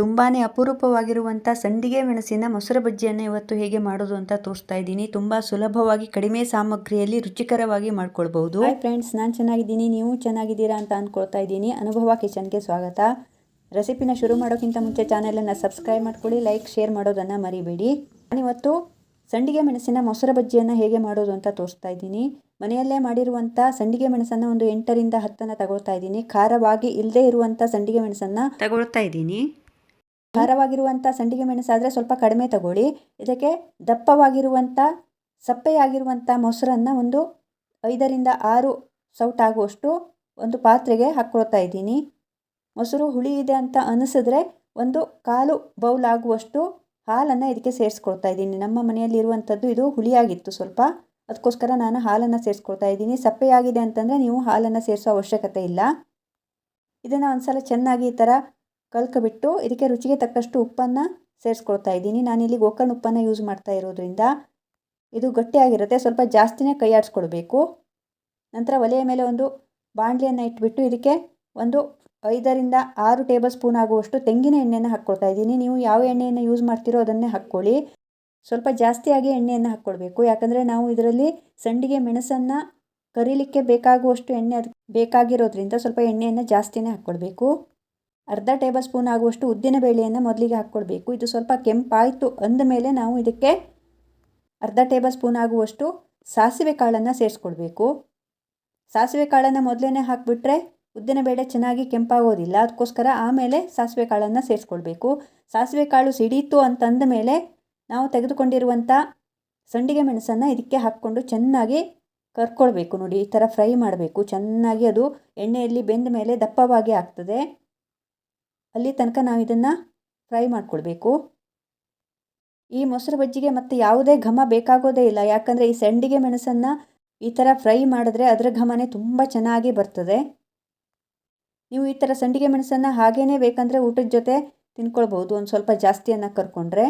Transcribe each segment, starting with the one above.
ತುಂಬಾ ಅಪರೂಪವಾಗಿರುವಂಥ ಸಂಡಿಗೆ ಮೆಣಸಿನ ಮೊಸರು ಬಜ್ಜಿಯನ್ನು ಇವತ್ತು ಹೇಗೆ ಮಾಡೋದು ಅಂತ ತೋರಿಸ್ತಾ ಇದ್ದೀನಿ. ತುಂಬ ಸುಲಭವಾಗಿ ಕಡಿಮೆ ಸಾಮಗ್ರಿಯಲ್ಲಿ ರುಚಿಕರವಾಗಿ ಮಾಡ್ಕೊಳ್ಬಹುದು. ಹಾಯ್ ಫ್ರೆಂಡ್ಸ್ ನಾನು ಚೆನ್ನಾಗಿದ್ದೀನಿ ನೀವು ಚೆನ್ನಾಗಿದ್ದೀರಾ ಅಂತ ಅಂದ್ಕೊಳ್ತಾ ಇದ್ದೀನಿ. ಅನುಭವ ಕಿಚನ್ಗೆ ಸ್ವಾಗತ. ರೆಸಿಪಿನ ಶುರು ಮಾಡೋಕ್ಕಿಂತ ಮುಂಚೆ ಚಾನಲನ್ನು ಸಬ್ಸ್ಕ್ರೈಬ್ ಮಾಡ್ಕೊಳ್ಳಿ ಲೈಕ್ ಶೇರ್ ಮಾಡೋದನ್ನು ಮರಿಬೇಡಿ. ನಾನಿವತ್ತು ಸಂಡಿಗೆ ಮೆಣಸಿನ ಮೊಸರು ಬಜ್ಜಿಯನ್ನು ಹೇಗೆ ಮಾಡೋದು ಅಂತ ತೋರಿಸ್ತಾ ಇದ್ದೀನಿ. ಮನೆಯಲ್ಲೇ ಮಾಡಿರುವಂಥ ಸಂಡಿಗೆ ಮೆಣಸನ್ನು ಒಂದು ಎಂಟರಿಂದ ಹತ್ತನ್ನು ತಗೊಳ್ತಾ ಇದ್ದೀನಿ. ಖಾರವಾಗಿ ಇಲ್ಲದೇ ಇರುವಂಥ ಸಂಡಿಗೆ ಮೆಣಸನ್ನು ತಗೊಳ್ತಾ ಇದ್ದೀನಿ. ಖಾರವಾಗಿರುವಂಥ ಸಂಡಿಗೆ ಮೆಣಸಾದರೆ ಸ್ವಲ್ಪ ಕಡಿಮೆ ತಗೊಳ್ಳಿ. ಇದಕ್ಕೆ ದಪ್ಪವಾಗಿರುವಂಥ, ಸಪ್ಪೆಯಾಗಿರುವಂಥ ಮೊಸರನ್ನು ಒಂದು ಐದರಿಂದ ಆರು ಸೌಟಾಗುವಷ್ಟು ಒಂದು ಪಾತ್ರೆಗೆ ಹಾಕ್ಕೊಳ್ತಾ ಇದ್ದೀನಿ. ಮೊಸರು ಹುಳಿ ಇದೆ ಅಂತ ಅನಿಸಿದ್ರೆ ಒಂದು ಕಾಲು ಬೌಲ್ ಆಗುವಷ್ಟು ಹಾಲನ್ನು ಇದಕ್ಕೆ ಸೇರಿಸ್ಕೊಳ್ತಾ ಇದ್ದೀನಿ. ನಮ್ಮ ಮನೆಯಲ್ಲಿ ಇರುವಂಥದ್ದು ಇದು ಹುಳಿಯಾಗಿತ್ತು ಸ್ವಲ್ಪ. ಅದಕ್ಕೋಸ್ಕರ ನಾನು ಹಾಲನ್ನು ಸೇರಿಸ್ಕೊಳ್ತಾ ಇದ್ದೀನಿ. ಸಪ್ಪೆಯಾಗಿದೆ ಅಂತಂದರೆ ನೀವು ಹಾಲನ್ನು ಸೇರಿಸೋ ಅವಶ್ಯಕತೆ ಇಲ್ಲ. ಇದನ್ನು ಒಂದ್ಸಲ ಚೆನ್ನಾಗಿ ಈ ಥರ ಕಲ್ಕೊಬಿಟ್ಟು ಇದಕ್ಕೆ ರುಚಿಗೆ ತಕ್ಕಷ್ಟು ಉಪ್ಪನ್ನು ಸೇರಿಸ್ಕೊಳ್ತಾ ಇದ್ದೀನಿ. ನಾನಿಲ್ಲಿ ಗೋಕರ್ಣ ಉಪ್ಪನ್ನು ಯೂಸ್ ಮಾಡ್ತಾ ಇರೋದ್ರಿಂದ ಇದು ಗಟ್ಟಿಯಾಗಿರುತ್ತೆ. ಸ್ವಲ್ಪ ಜಾಸ್ತಿನೇ ಕೈ ಆಡಿಸ್ಕೊಳ್ಬೇಕು ನಂತರ ಒಲೆಯ ಮೇಲೆ ಒಂದು ಬಾಣಲಿಯನ್ನು ಇಟ್ಬಿಟ್ಟು ಇದಕ್ಕೆ ಒಂದು ಐದರಿಂದ ಆರು ಟೇಬಲ್ ಸ್ಪೂನ್ ಆಗುವಷ್ಟು ತೆಂಗಿನ ಎಣ್ಣೆಯನ್ನು ಹಾಕ್ಕೊಳ್ತಾ ಇದ್ದೀನಿ. ನೀವು ಯಾವ ಎಣ್ಣೆಯನ್ನು ಯೂಸ್ ಮಾಡ್ತೀರೋ ಅದನ್ನೇ ಹಾಕ್ಕೊಳ್ಳಿ. ಸ್ವಲ್ಪ ಜಾಸ್ತಿಯಾಗಿ ಎಣ್ಣೆಯನ್ನು ಹಾಕ್ಕೊಳ್ಬೇಕು. ಯಾಕಂದರೆ ನಾವು ಇದರಲ್ಲಿ ಸಂಡಿಗೆ ಮೆಣಸನ್ನು ಕರೀಲಿಕ್ಕೆ ಬೇಕಾಗುವಷ್ಟು ಎಣ್ಣೆ ಅದು ಬೇಕಾಗಿರೋದ್ರಿಂದ ಸ್ವಲ್ಪ ಎಣ್ಣೆಯನ್ನು ಜಾಸ್ತಿನೇ ಹಾಕ್ಕೊಳ್ಬೇಕು. ಅರ್ಧ ಟೇಬಲ್ ಸ್ಪೂನ್ ಆಗುವಷ್ಟು ಉದ್ದಿನ ಬೇಳೆಯನ್ನು ಮೊದಲಿಗೆ ಹಾಕ್ಕೊಳ್ಬೇಕು ಇದು ಸ್ವಲ್ಪ ಕೆಂಪಾಯಿತು ಅಂದ ಮೇಲೆ ನಾವು ಇದಕ್ಕೆ ಅರ್ಧ ಟೇಬಲ್ ಸ್ಪೂನ್ ಆಗುವಷ್ಟು ಸಾಸಿವೆ ಕಾಳನ್ನು ಸೇರಿಸ್ಕೊಳ್ಬೇಕು ಸಾಸಿವೆ ಕಾಳನ್ನು ಮೊದಲೇ ಹಾಕಿಬಿಟ್ರೆ ಉದ್ದಿನ ಬೇಳೆ ಚೆನ್ನಾಗಿ ಕೆಂಪಾಗೋದಿಲ್ಲ. ಅದಕ್ಕೋಸ್ಕರ ಆಮೇಲೆ ಸಾಸಿವೆ ಕಾಳನ್ನು ಸೇರಿಸ್ಕೊಳ್ಬೇಕು ಸಾಸಿವೆ ಕಾಳು ಸಿಡೀತು ಅಂತಂದ ಮೇಲೆ ನಾವು ತೆಗೆದುಕೊಂಡಿರುವಂಥ ಸಂಡಿಗೆ ಮೆಣಸನ್ನು ಇದಕ್ಕೆ ಹಾಕ್ಕೊಂಡು ಚೆನ್ನಾಗಿ ಕರ್ಕೊಳ್ಬೇಕು ನೋಡಿ. ಈ ಥರ ಫ್ರೈ ಮಾಡಬೇಕು. ಚೆನ್ನಾಗಿ ಅದು ಎಣ್ಣೆಯಲ್ಲಿ ಬೆಂದ ಮೇಲೆ ದಪ್ಪವಾಗಿ ಆಗ್ತದೆ. ಅಲ್ಲಿ ತನಕ ನಾವು ಇದನ್ನು ಫ್ರೈ ಮಾಡಿಕೊಳ್ಬೇಕು. ಈ ಮೊಸರು ಬಜ್ಜಿಗೆ ಮತ್ತೆ ಯಾವುದೇ ಘಮ ಬೇಕಾಗೋದೇ ಇಲ್ಲ. ಯಾಕಂದರೆ ಈ ಸಂಡಿಗೆ ಮೆಣಸನ್ನು ಈ ಥರ ಫ್ರೈ ಮಾಡಿದ್ರೆ ಅದರ ಘಮನೇ ತುಂಬ ಚೆನ್ನಾಗಿ ಬರ್ತದೆ. ನೀವು ಈ ಥರ ಸಂಡಿಗೆ ಮೆಣಸನ್ನು ಹಾಗೇ ಬೇಕಂದರೆ ಊಟದ ಜೊತೆ ತಿನ್ಕೊಳ್ಬೋದು. ಒಂದು ಸ್ವಲ್ಪ ಜಾಸ್ತಿಯನ್ನು ಕರ್ಕೊಂಡ್ರೆ.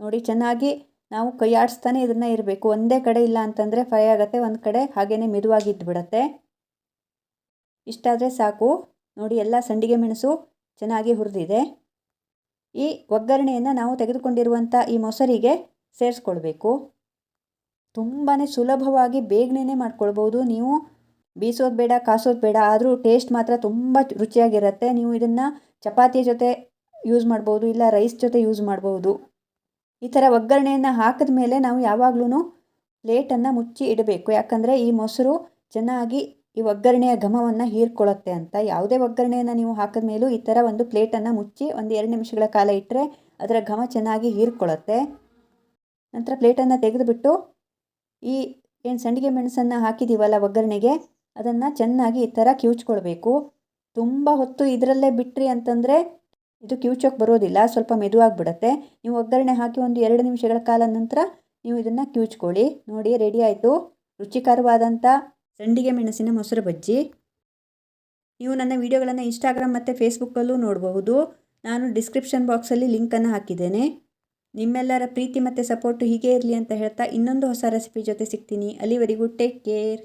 ನೋಡಿ, ಚೆನ್ನಾಗಿ ನಾವು ಕೈ ಆಡಿಸ್ತಾನೆ ಇದನ್ನು ಇರಬೇಕು. ಒಂದೇ ಕಡೆ ಇಲ್ಲ ಅಂತಂದರೆ ಫ್ರೈ ಆಗುತ್ತೆ. ಒಂದು ಕಡೆ ಹಾಗೇ ಮೆದುವಾಗಿ ಬಿಡುತ್ತೆ ಇಷ್ಟಾದರೆ ಸಾಕು. ನೋಡಿ, ಎಲ್ಲ ಸಂಡಿಗೆ ಮೆಣಸು ಚೆನ್ನಾಗಿ ಹುರಿದಿದೆ. ಈ ಒಗ್ಗರಣೆಯನ್ನು ನಾವು ತೆಗೆದುಕೊಂಡಿರುವಂಥ ಈ ಮೊಸರಿಗೆ ಸೇರಿಸ್ಕೊಳ್ಬೇಕು. ತುಂಬಾ ಸುಲಭವಾಗಿ ಬೇಗನೆ ಮಾಡ್ಕೊಳ್ಬೋದು. ನೀವು ಬೀಸೋದು ಬೇಡ, ಕಾಸೋದು ಬೇಡ, ಆದರೂ ಟೇಸ್ಟ್ ಮಾತ್ರ ತುಂಬ ರುಚಿಯಾಗಿರುತ್ತೆ. ನೀವು ಇದನ್ನು ಚಪಾತಿ ಜೊತೆ ಯೂಸ್ ಮಾಡ್ಬೋದು, ಇಲ್ಲ ರೈಸ್ ಜೊತೆ ಯೂಸ್ ಮಾಡ್ಬೋದು. ಈ ಥರ ಒಗ್ಗರಣೆಯನ್ನು ಹಾಕಿದ ಮೇಲೆ ನಾವು ಯಾವಾಗಲೂ ಪ್ಲೇಟನ್ನು ಮುಚ್ಚಿ ಇಡಬೇಕು. ಯಾಕಂದರೆ ಈ ಮೊಸರು ಚೆನ್ನಾಗಿ ಈ ಒಗ್ಗರಣೆಯ ಘಮವನ್ನು ಹೀರ್ಕೊಳ್ಳುತ್ತೆ ಅಂತ. ಯಾವುದೇ ಒಗ್ಗರಣೆಯನ್ನು ನೀವು ಹಾಕಿದ ಮೇಲೂ ಈ ಥರ ಒಂದು ಪ್ಲೇಟನ್ನು ಮುಚ್ಚಿ ಒಂದು ಎರಡು ನಿಮಿಷಗಳ ಕಾಲ ಇಟ್ಟರೆ ಅದರ ಘಮ ಚೆನ್ನಾಗಿ ಹೀರ್ಕೊಳ್ಳುತ್ತೆ. ನಂತರ ಪ್ಲೇಟನ್ನು ತೆಗೆದುಬಿಟ್ಟು ಈ ಏನು ಸಂಡಿಗೆ ಮೆಣಸನ್ನು ಹಾಕಿದ್ದೀವಲ್ಲ ಒಗ್ಗರಣೆಗೆ, ಅದನ್ನು ಚೆನ್ನಾಗಿ ಈ ಥರ ಕಿವುಚ್ಕೊಳ್ಬೇಕು. ತುಂಬ ಹೊತ್ತು ಇದರಲ್ಲೇ ಬಿಟ್ರಿ ಅಂತಂದರೆ ಇದು ಕಿವುಚೋಕೆ ಬರೋದಿಲ್ಲ, ಸ್ವಲ್ಪ ಮೆದುವಾಗಿಬಿಡುತ್ತೆ. ನೀವು ಒಗ್ಗರಣೆ ಹಾಕಿ ಒಂದು ಎರಡು ನಿಮಿಷಗಳ ಕಾಲ ನಂತರ ನೀವು ಇದನ್ನು ಕಿವುಚ್ಕೊಳ್ಳಿ. ನೋಡಿ, ರೆಡಿ ಆಯಿತು. ರುಚಿಕರವಾದಂಥ ಸಂಡಿಗೆ ಮೆಣಸಿನ ಮೊಸರು ಬಜ್ಜಿ. ನೀವು ನನ್ನ ವಿಡಿಯೋಗಳನ್ನು ಇನ್ಸ್ಟಾಗ್ರಾಮ್ ಮತ್ತು ಫೇಸ್ಬುಕ್ಕಲ್ಲೂ ನೋಡಬಹುದು. ನಾನು ಡಿಸ್ಕ್ರಿಪ್ಷನ್ ಬಾಕ್ಸಲ್ಲಿ ಲಿಂಕನ್ನು ಹಾಕಿದ್ದೇನೆ. ನಿಮ್ಮೆಲ್ಲರ ಪ್ರೀತಿ ಮತ್ತು ಸಪೋರ್ಟು ಹೀಗೆ ಇರಲಿ ಅಂತ ಹೇಳ್ತಾ ಇನ್ನೊಂದು ಹೊಸ ರೆಸಿಪಿ ಜೊತೆ ಸಿಗ್ತೀನಿ. ಅಲ್ಲಿವರೆಗೂ ಟೇಕ್ ಕೇರ್